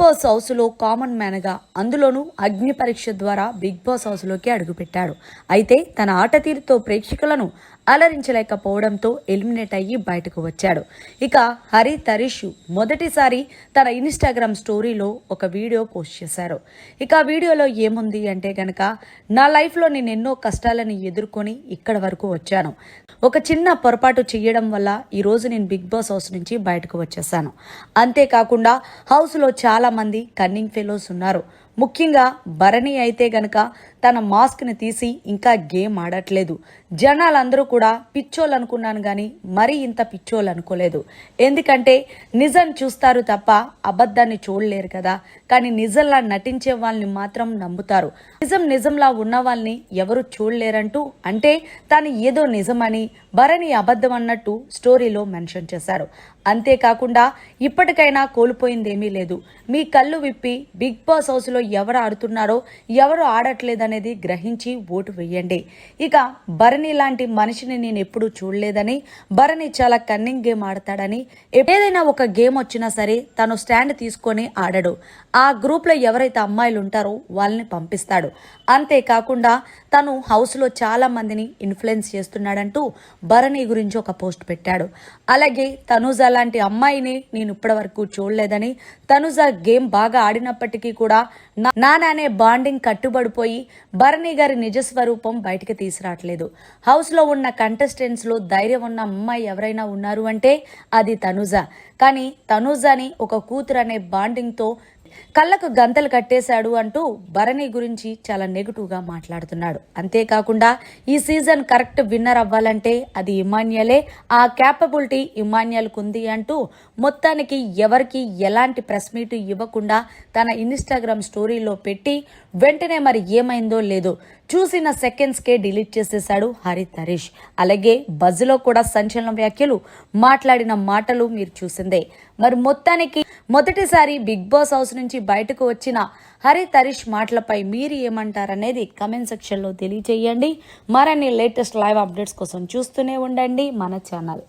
Boss హౌస్లో common మ్యాన్గా అందులోనూ అగ్ని పరీక్ష ద్వారా బిగ్ బాస్ హౌస్లోకి అడుగుపెట్టాడు. అయితే తన ఆట తీరుతో ప్రేక్షకులను అలరించలేకపోవడంతో ఎలిమినేట్ అయ్యి బయటకు వచ్చాడు. ఇక హరి తరీష్ మొదటిసారి తన ఇన్స్టాగ్రామ్ స్టోరీలో ఒక వీడియో పోస్ట్ చేశారు. ఇక ఆ వీడియోలో ఏముంది అంటే గనక నా లైఫ్లో నేను ఎన్నో కష్టాలను ఎదుర్కొని ఇక్కడ వరకు వచ్చాను. ఒక చిన్న పొరపాటు చేయడం వల్ల ఈరోజు నేను బిగ్ బాస్ హౌస్ నుంచి బయటకు వచ్చేసాను. అంతేకాకుండా హౌస్లో చాలా మంది కన్నింగ్ ఫెలోస్ ఉన్నారు. ముఖ్యంగా భరణి అయితే గనక తన మాస్క్ని తీసి ఇంకా గేమ్ ఆడట్లేదు. జనాలందరూ కూడా పిచ్చోళ్ళు అనుకున్నాను కానీ మరీ ఇంత పిచ్చోళ్ళు అనుకోలేదు. ఎందుకంటే నిజం చూస్తారు తప్ప అబద్ధాన్ని చూడలేరు కదా. కానీ నిజంలా నటించే వాళ్ళని మాత్రం నమ్ముతారు. నిజం నిజంలా ఉన్న వాళ్ళని ఎవరు చూడలేరంటూ అంటే తాను ఏదో నిజమని భరణి అబద్ధం అన్నట్టు స్టోరీలో మెన్షన్ చేశారు. అంతేకాకుండా ఇప్పటికైనా కోల్పోయిందేమీ లేదు. మీ కళ్ళు విప్పి బిగ్ బాస్ హౌస్లో ఎవరు ఆడుతున్నారో ఎవరు ఆడట్లేదనేది గ్రహించి ఓటు వేయండి. ఇక భరణి లాంటి మనిషిని నేను ఎప్పుడూ చూడలేదని భరణి చాలా కన్నింగ్ గేమ్ ఆడతాడని ఏదైనా ఒక గేమ్ వచ్చినా సరే తను స్టాండ్ తీసుకొని ఆడడు. ఆ గ్రూప్లో ఎవరైతే అమ్మాయిలు ఉంటారో వాళ్ళని పంపిస్తాడు. అంతేకాకుండా తను హౌస్లో చాలా మందిని ఇన్ఫ్లుయెన్స్ చేస్తున్నాడంటూ భరణి గురించి ఒక పోస్ట్ పెట్టాడు. అలాగే తనుజ లాంటి అమ్మాయిని నేను ఇప్పటి వరకు చూడలేదని తనుజ గేమ్ బాగా ఆడినప్పటికీ కూడా నానానే అనే బాండింగ్ కట్టుబడిపోయి భరణి గారి నిజ స్వరూపం బయటికి తీసుకురావట్లేదు. హౌస్లో ఉన్న కంటెస్టెంట్స్లో ధైర్యం ఉన్న అమ్మాయి ఎవరైనా ఉన్నారు అంటే అది తనుజ. కానీ తనుజాని ఒక కూతురు అనే బాండింగ్తో కళ్ళకు గంతలు కట్టేశాడు అంటూ భరణి గురించి చాలా నెగిటివ్గా మాట్లాడుతున్నాడు. అంతేకాకుండా ఈ సీజన్ కరెక్ట్ విన్నర్ అవ్వాలంటే అది ఇమాన్యలే ఆ క్యాపబిలిటీ ఇమాన్యల్కు ఉంది అంటూ మొత్తానికి ఎవరికి ఎలాంటి ప్రెస్ మీట్ ఇవ్వకుండా తన ఇన్స్టాగ్రామ్ స్టోరీలో పెట్టి వెంటనే మరి ఏమైందో లేదో చూసిన సెకండ్స్కే డిలీట్ చేసేశాడు హరి హరీష్ అలాగే బజ్లో కూడా సంచలన వ్యాఖ్యలు మాట్లాడిన మాటలు మీరు చూసిందే. మరి మొత్తానికి మొదటిసారి బిగ్ బాస్ హౌస్ నుంచి బయటకు వచ్చిన హరి తరిష్ మాటలపై మీరు ఏమంటారనేది కమెంట్ సెక్షన్లో తెలియజేయండి. మరిన్ని లేటెస్ట్ లైవ్ అప్డేట్స్ కోసం చూస్తూనే ఉండండి మన ఛానల్